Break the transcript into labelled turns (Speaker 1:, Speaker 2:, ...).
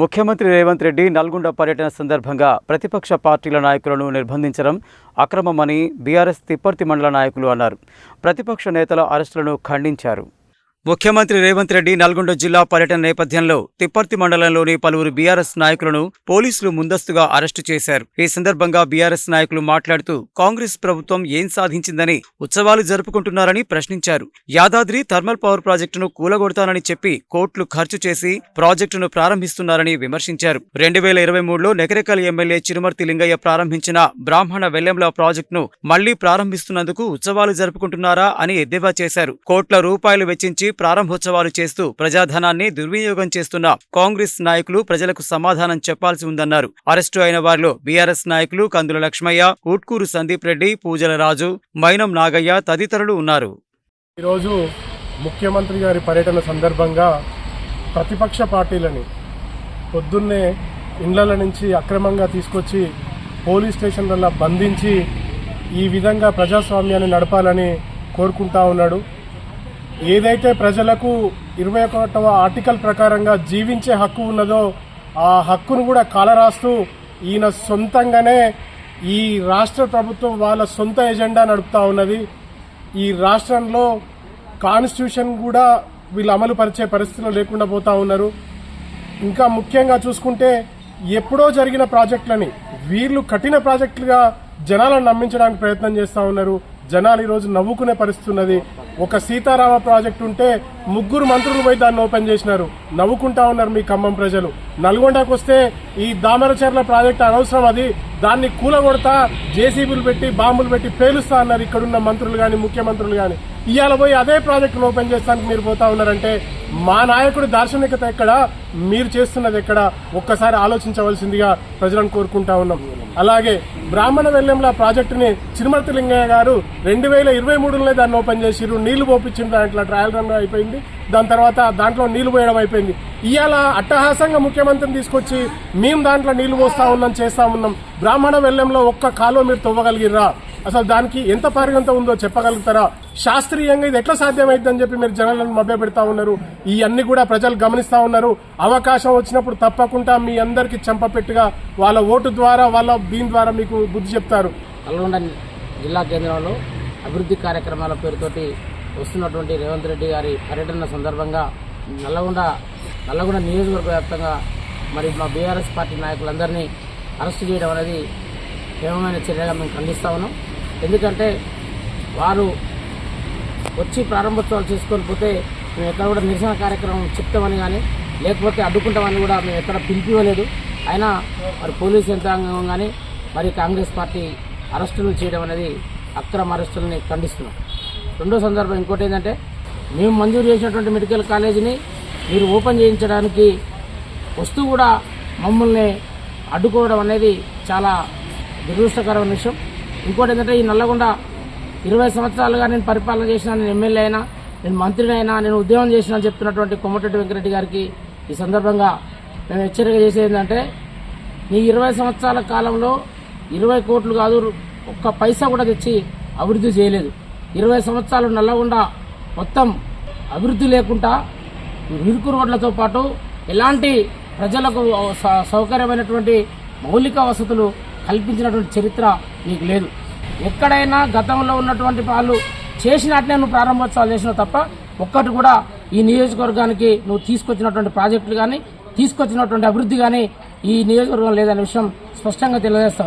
Speaker 1: ముఖ్యమంత్రి రేవంత్ రెడ్డి నల్గొండ పర్యటన సందర్భంగా ప్రతిపక్ష పార్టీల నాయకులను నిర్బంధించడం అక్రమమని బీఆర్ఎస్ తిప్పర్తి మండల నాయకులు అన్నారు. ప్రతిపక్ష నేతల అరెస్టులను ఖండించారు. ముఖ్యమంత్రి రేవంత్ రెడ్డి నల్గొండ జిల్లా పర్యటన నేపథ్యంలో తిప్పర్తి మండలంలోని పలువురు బీఆర్ఎస్ నాయకులను పోలీసులు ముందస్తుగా అరెస్టు చేశారు. ఈ సందర్భంగా బీఆర్ఎస్ నాయకులు మాట్లాడుతూ కాంగ్రెస్ ప్రభుత్వం ఏం సాధించిందని ఉత్సవాలు జరుపుకుంటున్నారని ప్రశ్నించారు. యాదాద్రి థర్మల్ పవర్ ప్రాజెక్టును కూలగొడతానని చెప్పి కోట్లు ఖర్చు చేసి ప్రాజెక్టును ప్రారంభిస్తున్నారని విమర్శించారు. రెండు వేల ఇరవై మూడులో నెకరెకల్ ఎమ్మెల్యే చిరుమర్తి లింగయ్య ప్రారంభించిన బ్రాహ్మణ వెల్లెంల ప్రాజెక్టును మళ్ళీ ప్రారంభిస్తున్నందుకు ఉత్సవాలు జరుపుకుంటున్నారా అని ఎద్దేవా చేశారు. కోట్ల రూపాయలు వెచ్చించి ప్రారంభోత్సవాలు చేస్తూ ప్రజాధనాన్ని దుర్వినియోగం చేస్తున్న కాంగ్రెస్ నాయకులు ప్రజలకు సమాధానం చెప్పాల్సి ఉందన్నారు. అరెస్టు అయిన వారిలో బీఆర్ఎస్ నాయకులు కందుల లక్ష్మయ్య ఊట్కూరు సందీప్ రెడ్డి పూజల రాజు మైనం నాగయ్య తదితరులు ఉన్నారు.
Speaker 2: ఈరోజు ముఖ్యమంత్రి గారి పర్యటన సందర్భంగా ప్రతిపక్ష పార్టీలని పొద్దున్నే ఇండ్ల నుంచి అక్రమంగా తీసుకొచ్చి పోలీస్ స్టేషన్లలో బంధించి ఈ విధంగా ప్రజాస్వామ్యాన్ని నడపాలని కోరుకుంటా ఉన్నాడు. ఏదైతే ప్రజలకు ఇరవై ఒకటవ ఆర్టికల్ ప్రకారంగా జీవించే హక్కు ఉన్నదో ఆ హక్కును కూడా కాలరాస్తూ ఈయన సొంతంగానే ఈ రాష్ట్ర ప్రభుత్వం వాళ్ళ సొంత ఎజెండా నడుపుతా ఉన్నది. ఈ రాష్ట్రంలో కాన్స్టిట్యూషన్ కూడా వీళ్ళు అమలు పరిచే పరిస్థితిలో లేకుండా పోతా ఉన్నారు. ఇంకా ముఖ్యంగా చూసుకుంటే ఎప్పుడో జరిగిన ప్రాజెక్టులని వీళ్ళు కఠిన ప్రాజెక్టులుగా జనాలను నమ్మించడానికి ప్రయత్నం చేస్తూ ఉన్నారు. జనాలు ఈరోజు నవ్వుకునే పరిస్థితి ఉన్నది. ఒక సీతారామ ప్రాజెక్ట్ ఉంటే ముగ్గురు మంత్రులు పోయి దాన్ని ఓపెన్ చేసినారు. నవ్వుకుంటా ఉన్నారు మీ ఖమ్మం ప్రజలు. నల్గొండకు వస్తే ఈ దామరచర్ల ప్రాజెక్ట్ అనవసరం అది. దాన్ని కూలగొడతా జేసీబీలు పెట్టి బాంబులు పెట్టి పేలుస్తా అన్నారు ఇక్కడున్న మంత్రులు కానీ ముఖ్యమంత్రులు కానీ ఇవాళ పోయి అదే ప్రాజెక్టును ఓపెన్ చేస్తానికి మీరు పోతా ఉన్నారంటే మా నాయకుడి దార్శనికత ఎక్కడ? మీరు చేస్తున్నది ఎక్కడ? ఒక్కసారి ఆలోచించవలసిందిగా ప్రజలను కోరుకుంటా ఉన్నాం. అలాగే బ్రాహ్మణ వెల్లెంల ప్రాజెక్టుని చిరుమర్తి లింగయ్య గారు రెండు వేల ఇరవై మూడులోనే దాన్ని ఓపెన్ చేసిరు నీళ్ళు పోపించిన దాంట్లో ట్రయల్ రన్ అయిపోయింది. దాని తర్వాత దాంట్లో నీళ్ళు పోయడం అయిపోయింది. ఇవాళ అట్టహాసంగా ముఖ్యమంత్రిని తీసుకొచ్చి మేము దాంట్లో నీళ్ళు పోస్తా ఉన్నాం చేస్తా ఉన్నాం. బ్రాహ్మణ వెల్లెంలో ఒక్క కాలువ మీరు తవ్వగలిగిర్రా? అసలు దానికి ఎంత పరిగంత ఉందో చెప్పగలుగుతారా? శాస్త్రీయంగా ఇది ఎట్లా సాధ్యమైందని చెప్పి మీరు జనాలను మభ్య పెడతా ఉన్నారు ఇవన్నీ కూడా ప్రజలు గమనిస్తూ ఉన్నారు. అవకాశం వచ్చినప్పుడు తప్పకుండా మీ అందరికి చెంపపెట్టుగా వాళ్ళ ఓటు ద్వారా వాళ్ళ దీని ద్వారా మీకు బుద్ధి చెప్తారు.
Speaker 3: నల్గొండ జిల్లా కేంద్రంలో అభివృద్ధి కార్యక్రమాల పేరుతోటి వస్తున్నటువంటి రేవంత్ రెడ్డి గారి పర్యటన సందర్భంగా నల్లగొండ నల్లగొండ నియోజకవర్గ వ్యాప్తంగా మరి మా బీఆర్ఎస్ పార్టీ నాయకులందరినీ అరెస్ట్ చేయడం అనేది తీవ్రమైన చర్యగా మేము ఖండిస్తా ఉన్నాం. ఎందుకంటే వారు వచ్చి ప్రారంభోత్సవాలు చేసుకొని పోతే మేము ఎక్కడ కూడా నిరసన కార్యక్రమం చెప్తామని కానీ లేకపోతే అడ్డుకుంటామని కూడా మేము ఎక్కడ పిలిపివ్వలేదు. అయినా మరి పోలీస్ యంత్రాంగం కానీ మరి కాంగ్రెస్ పార్టీ అరెస్టులు చేయడం అనేది అక్రమ అరెస్టులని ఖండిస్తున్నాం. రెండో సందర్భం ఇంకోటి ఏంటంటే మేము మంజూరు చేసినటువంటి మెడికల్ కాలేజీని మీరు ఓపెన్ చేయించడానికి వస్తూ కూడా మమ్మల్ని అడ్డుకోవడం అనేది చాలా దురదృష్టకరమైన విషయం. ఇంకోటి ఏంటంటే ఈ నల్లగొండ ఇరవై సంవత్సరాలుగా నేను పరిపాలన చేసిన నేను ఎమ్మెల్యే అయినా నేను మంత్రిని అయినా నేను ఉద్యమం చేసిన చెప్తున్నటువంటి కొమ్మటిరెడ్డి వెంకరెడ్డి గారికి ఈ సందర్భంగా మేము హెచ్చరిక చేసేది ఏంటంటే నీ ఇరవై సంవత్సరాల కాలంలో ఇరవై కోట్లు కాదు ఒక్క పైసా కూడా తెచ్చి అభివృద్ధి చేయలేదు. ఇరవై సంవత్సరాలు నల్లగొండ మొత్తం అభివృద్ధి లేకుండా ఇరుకు రోడ్లతో పాటు ఎలాంటి ప్రజలకు స- సౌకర్యమైనటువంటి మౌలిక వసతులు కల్పించినటువంటి చరిత్ర నీకు లేదు. ఎక్కడైనా గతంలో ఉన్నటువంటి వాళ్ళు చేసినట్లే నువ్వు ప్రారంభోత్సవాలు చేసినావు తప్ప ఒక్కటి కూడా ఈ నియోజకవర్గానికి నువ్వు తీసుకొచ్చినటువంటి ప్రాజెక్టులు కానీ తీసుకొచ్చినటువంటి అభివృద్ధి కానీ ఈ నియోజకవర్గం లేదనే విషయం స్పష్టంగా తెలియజేస్తా